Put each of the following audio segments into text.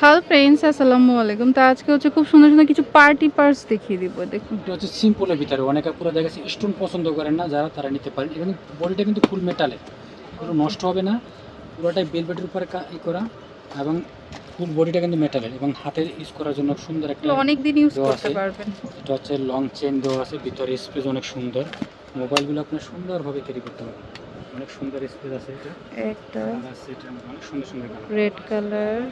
Hello friends আসসালামু আলাইকুম। তো আজকে হচ্ছে খুব সুন্দর সুন্দর কিছু পার্টি পার্স দেখিয়ে দিব দেখুন। এটা হচ্ছে সিম্পলের ভিতরে অনেকে পুরো দেখা যাচ্ছে স্টোন পছন্দ করেন না যারা তারা নিতে পারেন। এবং বডিটা কিন্তু ফুল মেটালে পুরো নষ্ট হবে না পুরোটাই বেলভেটের উপরে ই করা এবং ফুল বডিটা কিন্তু মেটালের এবং হাতে ইউজ করার জন্য সুন্দর একটা অনেক দিন ইউজ করতে। পারবেন। এটা হচ্ছে লং চেন দেওয়া আছে ভিতরে স্পেস অনেক সুন্দর। মোবাইলগুলো আপনার সুন্দরভাবে ক্যারি করতে পারবেন অনেক সুন্দর স্পেস আছে এটা। একটা আছে এটা অনেক সুন্দর সুন্দর রেড কালার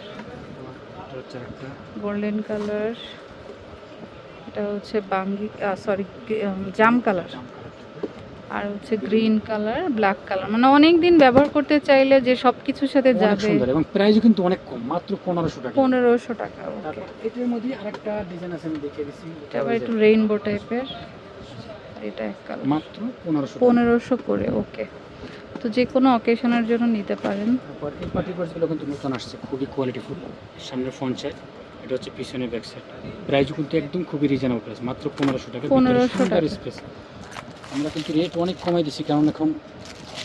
গোল্ডেন কালার এটা হচ্ছে বাঙ্গি সরি জাম কালার। আর হচ্ছে গ্রিন কালার ব্ল্যাক কালার। মানে অনেক দিন ব্যবহার করতে চাইলে যে সব কিছুর সাথে যাবে। সুন্দর এবং প্রাইসও কিন্তু অনেক কম মাত্র পনেরোশো টাকা। পনেরোশো টাকা এটার মধ্যে আরেকটা ডিজাইন আছে আমি দেখিয়ে দিচ্ছি। এটা একটু রেইনবো টাইপের এটা এক কালার। মাত্র পনেরোশো পনেরোশো করে ওকে। তো যে কোনো অকেশনের জন্য নিতে পারেন। তারপর এই পার্টি পার্সগুলো কিন্তু নতুন আসছে খুবই কোয়ালিটিফুল সামনে ফ্রন্ট সাইড এটা হচ্ছে পিছনে ব্যাক সাইড প্রাইস কিন্তু একদম খুবই রিজনেবল প্রাইস মাত্র পনেরোশো টাকা। 1500 টাকা। স্পেস আমরা কিন্তু রেট অনেক কমাই দিচ্ছি কারণ এখন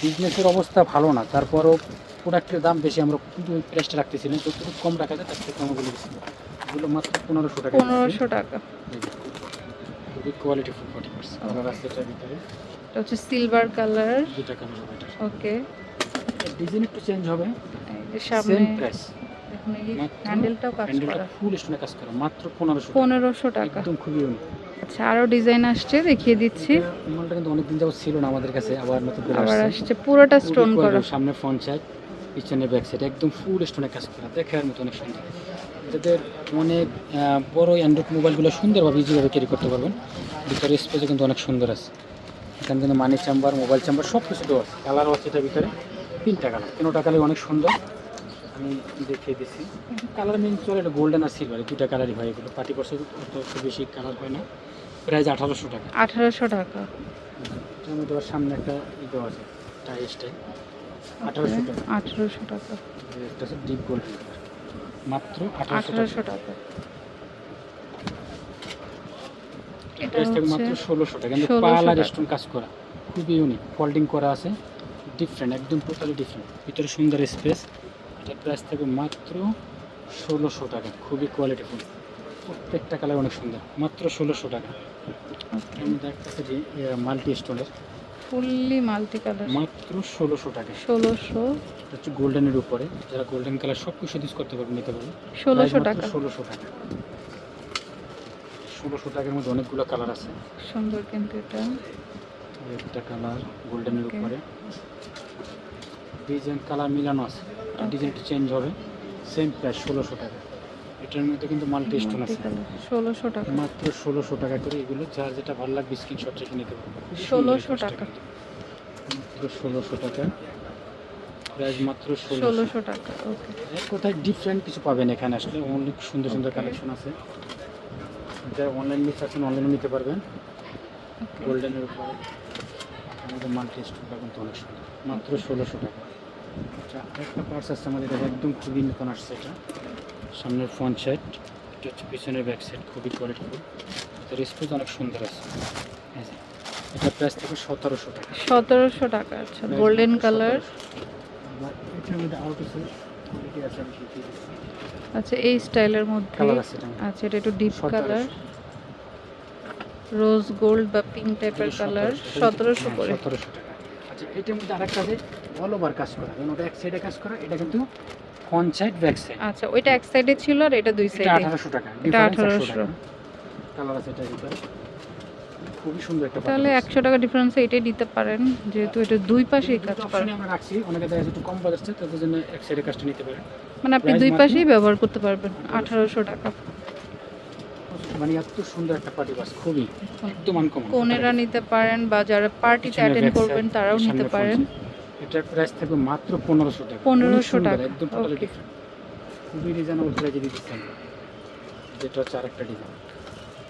বিজনেসের অবস্থা ভালো না। তারপরও প্রোডাক্টের দাম বেশি আমরা কিন্তু ওই প্রাইসটা রাখতেছিলাম যতটুকু কম রাখা যায় তার থেকে কম বলে দিচ্ছি এগুলো মাত্র পনেরোশো টাকা। পনেরোশো টাকা। খুবই আছে এটার ভিতরে? এটা হচ্ছে সিলভার কালার দুটা কালার হবে এটা। ওকে ডিজাইন একটু চেঞ্জ হবে। এই সামনে সেম প্রাইস দেখুন এই হ্যান্ডেলটাও কাজ করা। ফুল স্টোনে কাজ করা। মাত্র টাকা। একদম খুবই ইউনিক আচ্ছা ডিজাইন আসছে দেখিয়ে দিচ্ছি। মালটা কিন্তু অনেকদিন যাবত ছিল না আমাদের কাছে আবার নতুন করে আবার আসছে। পুরোটা স্টোন করা। সামনে ফ্রন্ট সাইড পিছনে ব্যাক সাইড একদম ফুল স্টোনে কাজ করা। দেখার মতো অনেক সুন্দর। এটাদের অনেক বড় অ্যান্ড্রয়েড মোবাইলগুলো সুন্দরভাবে ইজিভাবে ক্যারি করতে পারবেন। ভিতরে স্পেসও কিন্তু অনেক সুন্দর আছে। এখানে কিন্তু মানি চাম্বার মোবাইল চাম্বার সব কিছু দেওয়া আছে। কালারও আছে এটার ভিতরে। তিনটা কালার তিনটা কালারই অনেক সুন্দর। আমি দেখিয়ে দিচ্ছি কালার মেন চলে এটা গোল্ডেন আর সিলভার দুটা কালারই হয় এগুলো। পার্টি পার্সেল অত বেশি কালার হয় না। প্রাইস আঠারোশো টাকা। আঠারোশো টাকা। এটার মধ্যে আবার সামনে একটা ই দেওয়া আছে। টাইসটাই আঠারোশো টাকা। আঠারোশো টাকা। একটা ডিপ গোল্ড মাত্র আঠারোশো টাকা। এটা মাত্র ষোলোশো টাকা। কিন্তু পাল আর স্টোন কাজ করা খুবই ইউনিক ফোল্ডিং করা আছে ডিফারেন্ট একদম টোটালি ডিফারেন্ট ভিতরে সুন্দর স্পেস এটার প্রাইস থাকবে মাত্র ষোলোশো টাকা। খুবই কোয়ালিটিফুল প্রত্যেকটা কালার অনেক সুন্দর। মাত্র ষোলোশো টাকা। একটা আছে যে মাল্টি স্টোনের ফুললি মাল্টি কালার। মাত্র ষোলোশো টাকা। ষোলোশো। হচ্ছে গোল্ডেনের উপরে। যারা গোল্ডেন কালার সব কিছু ইউজ করতে পারবে নিতে পারবে ষোলোশো টাকা। ষোলোশো টাকা। ষোলোশো টাকার মধ্যে অনেকগুলো কালার আছে। সুন্দর কিন্তু এটা। একটা কালার গোল্ডেনের. উপরে। ডিজাইন কালার মিলানো আছে। ডিজাইনটা চেঞ্জ হবে। সেম প্রাইস ষোলোশো টাকা। এটার মধ্যে কিন্তু মাল্টি স্টোন আছে। ষোলোশো টাকা। মাত্র ষোলোশো টাকা করে এগুলো। যার যেটা ভালো লাগবে স্ক্রিনশট রেখে নিতে পারবে। খুবই সুন্দর 1600 এই টাকা। মাত্র ষোলোশো টাকা। প্রাইস মাত্র ষোলোশো। ষোলোশো টাকা ওকে। কথায় ডিফারেন্ট কিছু পাবেন এখানে আসলে? অনেক সুন্দর সুন্দর কালেকশন আছে। যারা অনলাইন নিতে চাচ্ছেন অনলাইনে নিতে পারবেন। গোল্ডেনের উপরে। আমাদের মাল্টি স্টোনটা কিন্তু অনেক সুন্দর। মাত্র ষোলোশো টাকা। আচ্ছা একটা পার্স আছে আমাদের একদম খুবই নতুন আসছে এটা সামনের ফ্রন্ট সাইড এটা হচ্ছে পিছনের ব্যাক সাইড খুবই কোয়ালিটিফুল এটার স্পেস অনেক সুন্দর আছে। এটা প্রাইস থেকে সতেরোশো টাকা। সতেরোশো টাকা আচ্ছা গোল্ডেন কালার এটার মধ্যে আরও কিছু কোয়ালিটি আছে আমি দেখিয়ে দিচ্ছি। আচ্ছা এই স্টাইলের মধ্যে। আচ্ছা এটা একটু ডিপ কালার রোজ গোল্ড বা পিঙ্ক টাইপের কালার সতেরোশো হ্যাঁ, করে। সতেরোশো টাকা। আচ্ছা এটার মধ্যে আরেকটা আছে অল ওভার কাজ করা। যেমন ওটা এক সাইডে কাজ করা এটা কিন্তু ফ্রন্ট সাইড ব্যাক সাইড? আচ্ছা ওইটা এক সাইডে ছিল আর এটা দুই সাইডে। আঠারোশো টাকা এটা difference 1800 কালার আছে ভিতরে। খুবই সুন্দর একটা তাহলে একশো টাকা ডিফারেন্সে এটাই দিতে পারেন যেহেতু এটা দুই পাশেই কাজ করে। আমরা রাখছি অনেকে দেখা একটু কম বাজাচ্ছে তাদের জন্য এক সাইডে কাজটা নিতে পারে মানে আপনি দুই পাশেই ব্যবহার করতে পারবেন আঠারোশো টাকা। মানে এত সুন্দর একটা পার্টি বাস খুবই একদম আনকমন কোনেরা নিতে পারেন বা যারা পার্টিতে অ্যাটেন্ড করবেন তারাও নিতে পারেন। এটার প্রাইস থাকবে মাত্র পনেরোশো টাকা। 1500 অনেক সুন্দর, টাকা, একদম টোটালি. ডিফারেন্ট খুবই রিজনেবল প্রাইজে দিচ্ছেন যেটা হচ্ছে আরেকটা ডিজাইন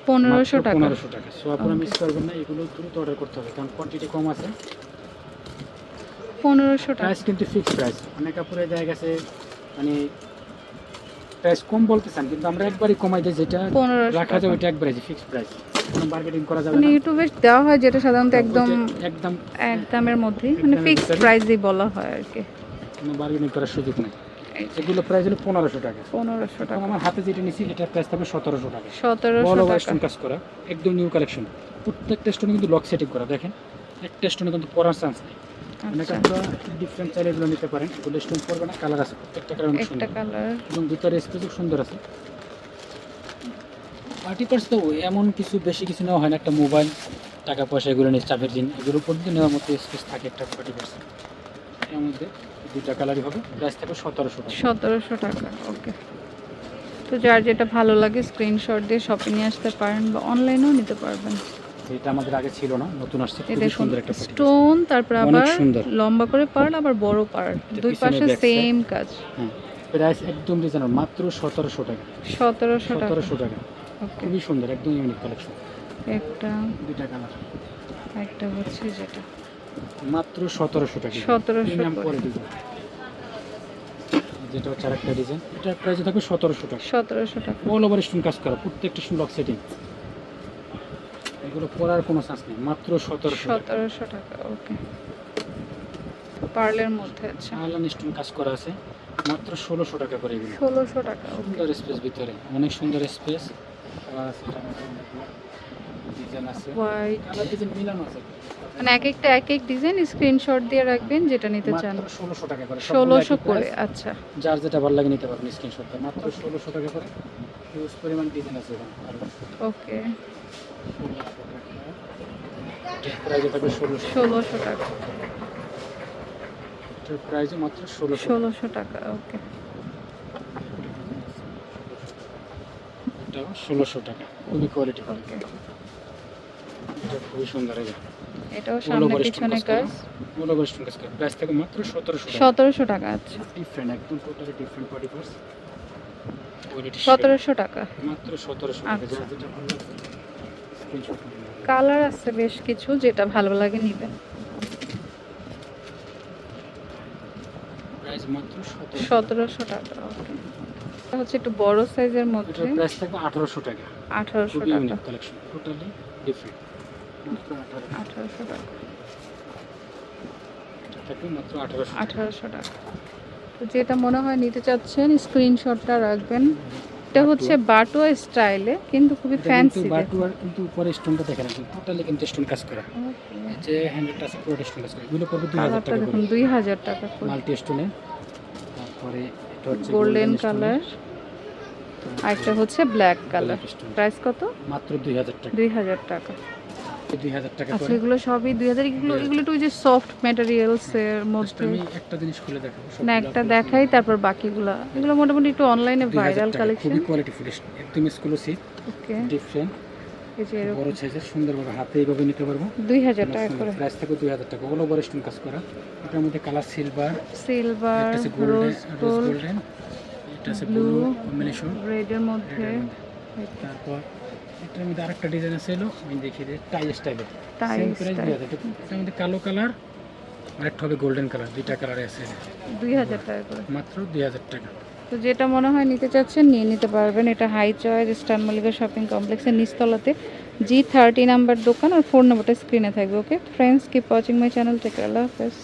পনেরোশো টাকা। পনেরোশো টাকা। সো আপনারা. মিস করবেন না এগুলো দ্রুত অর্ডার করতে হবে কারণ কোয়ান্টিটি কম আছে। পনেরোশো টাকা। প্রাইস কিন্তু ফিক্সড প্রাইস অনেক কাপড়ে দেখা গেছে মানে প্রাইস কম বলতেছেন কিন্তু আমরা একবারই কমাই দিই যেটা পনেরোশো রাখা যায় ওইটা একবারে ফিক্সড প্রাইস কোনো মার্কেটিং করা যাবে মানে না। ইউটিউবে দেওয়া হয় যেটা সাধারণত একদম একদম এক দামের মধ্যেই মানে একদমের ফিক্সড প্রাইসই বলা হয় আর কি। কোনো বার্গেনিং করার সুযোগ নেই। এগুলো প্রাইস হলো পনেরোশো টাকা। পনেরোশো টাকা। আমার হাতে যেটা নিছি এটার প্রাইস থাকবে সতেরোশো টাকা। সতেরোশো টাকা। স্টোন কাজ করা একদম নিউ কালেকশন প্রত্যেকটা স্টোনে কিন্তু লক সেটিং করা দেখেন। একটা স্টোনে কিন্তু পরার চান্স নেই। অনেক আচ্ছা আপনারা ডিফারেন্ট চাইলে এগুলো নিতে পারেন। এগুলো স্টোন পড়বে না কালার আছে প্রত্যেকটা কালার সুন্দর। কালার এবং ভিতরে স্পেসও সুন্দর আছে। পার্টি পার্স তো এমন কিছু বেশি কিছু নেওয়া হয় না একটা মোবাইল টাকা পয়সা এগুলো নিয়ে চাপের দিন। এগুলো পর্যন্ত নেওয়ার মতো স্পেস থাকে একটা পার্টি পার্স এর মধ্যে দুইটা কালারই হবে প্রাইস থাকবে সতেরোশো টাকা। সতেরোশো টাকা ওকে তো যার যেটা ভালো লাগে স্ক্রিনশট দিয়ে শপে নিয়ে আসতে পারেন বা অনলাইনেও নিতে পারবেন। এটা আমাদের আগে ছিল না নতুন আসছে দেখুন সুন্দর একটা স্টোন তারপর আবার লম্বা করে পার্ট আবার বড় পার্ট দুই পাশে সেম কাজ। হ্যাঁ প্রাইস একদম রিজনেবল মাত্র সতেরোশো টাকা। সতেরোশো টাকা। সতেরোশো টাকা। ওকে খুবই সুন্দর একদম ইউনিক কালেকশন একটা দুইটা কালার একটা হচ্ছে যেটা। মাত্র সতেরোশো টাকা 1700 প্রিমিয়াম করে। কোয়ালিটি যেটা হচ্ছে আরেকটা ডিজাইন এটার প্রাইস থাকবে সতেরোশো টাকা। সতেরোশো টাকা। অল ওভার স্টোন কাজ করা প্রত্যেকটা স্টোন লক সেটিং এগুলো পরার কোনো চান্স নেই মাত্র সতেরোশো সতেরোশো টাকা ওকে পার্লের মধ্যে আছে আলান স্টোন কাজ করা আছে মাত্র ষোলোশো টাকা করে এগুলো। ষোলোশো টাকা সুন্দর স্পেস ভিতরে অনেক সুন্দর স্পেস হোয়াইট মানে এক একটা এক এক ডিজাইন স্ক্রিনশট দিয়ে রাখবেন যেটা নিতে চান। ষোলোশো টাকা করে ষোলোশো করে আচ্ছা। যার যেটা ভালো লাগে নিতে পারবেন স্ক্রিনশট মাত্র ষোলোশো টাকা করে হিউজ পরিমাণ ডিজাইন আছে ওকে প্রাইজে থাকবে ষোলোশো ষোলোশো টাকা। প্রাইজে মাত্র ষোলোশো ষোলোশো টাকা ওকে ষোলোশো টাকা। খুবই কোয়ালিটি ওকে এটা। খুবই সুন্দর এই এটাও সামনে পিছনে কাজ। করা। কাজ কাজ প্রাইস থাকে মাত্র টাকা। আচ্ছা। ডিফারেন্ট একদম টোটালি ডিফারেন্ট টাকা। মাত্র টাকা। আচ্ছা। যেটা ভালো কালার আছে বেশ কিছু যেটা ভালো লাগে নিবেন প্রাইস মাত্র সতেরোশো টাকা। ওকে এটা হচ্ছে একটু বড় সাইজের মধ্যে। প্রাইস থাকবে আঠারোশো টাকা। আঠারোশো খুবই টাকা। ইউনিক কালেকশন টোটালি ডিফারেন্ট মাত্র আঠারোশো। আঠারোশো টাকা। থাকবে মাত্র আঠারোশো আঠারোশো টাকা। তো যেটা মনে হয় নিতে চাচ্ছেন স্ক্রিনশটটা রাখবেন। এটা হচ্ছে বাটোয়া স্টাইলে কিন্তু খুবই ফ্যান্সি বাটুয়ার কিন্তু উপরে স্টোনটা দেখেন টোটালি কিন্তু স্টোন কাজ করা। যে হ্যান্ডেলটা আছে পুরোটা স্টোন কাজ করা। এগুলো হাজার কালারটা টাকা দেখুন দুই হাজার টাকা মাল্টি স্টোনে তারপরে হচ্ছে গোল্ডেন কালার আর একটা হচ্ছে ব্ল্যাক কালার প্রাইস কত? মাত্র দুই হাজার টাকা। দুই হাজার টাকা। দুই হাজার টাকা আচ্ছা এগুলো সবই দুই হাজার এগুলো এগুলো একটু ওই যে সফট ম্যাটেরিয়ালস এর মধ্যে। আমি একটা জিনিস খুলে দেখাবো না একটা দেখাই তারপর বাকিগুলো। এগুলো মোটামুটি একটু অনলাইনে ভাইরাল কালেকশন খুবই কোয়ালিটি ফুল একদম এক্সক্লুসিভ ওকে ডিফারেন্ট যে এরকম। বড় সাইজের সুন্দরভাবে হাতে এইভাবে নিতে পারব। দুই হাজার টাকা করে। প্রাইস থাকে দুই হাজার টাকা। ওগুলো বড় স্টোন কাজ করা। এটার মধ্যে কালার সিলভার সিলভার একটা আছে গোল্ডেন রোজ রোজ গোল্ডেন এটা আছে ব্লু কম্বিনেশন রেডের মধ্যে। তারপর এটার মধ্যে আরেকটা ডিজাইন আছে এলো আমি দেখিয়ে দিই টাই স্টাইলে সেম প্রাইস দুই হাজার এটার মধ্যে কালো কালার আরেকটা হবে গোল্ডেন কালার দুইটা কালারে আছে। দুই হাজার টাকা করে। মাত্র দুই হাজার টাকা। তো যেটা মনে হয় নিতে চাচ্ছেন, নিয়ে নিতে পারবেন। এটা high choice star Mallika shopping কমপ্লেক্সের নিচতলাতে। জি থার্টি নাম্বার দোকান আর ফোন নাম্বারটা স্ক্রিনে থাকবে okay friends keep watching my channel take আল্লাহ হাফেজ।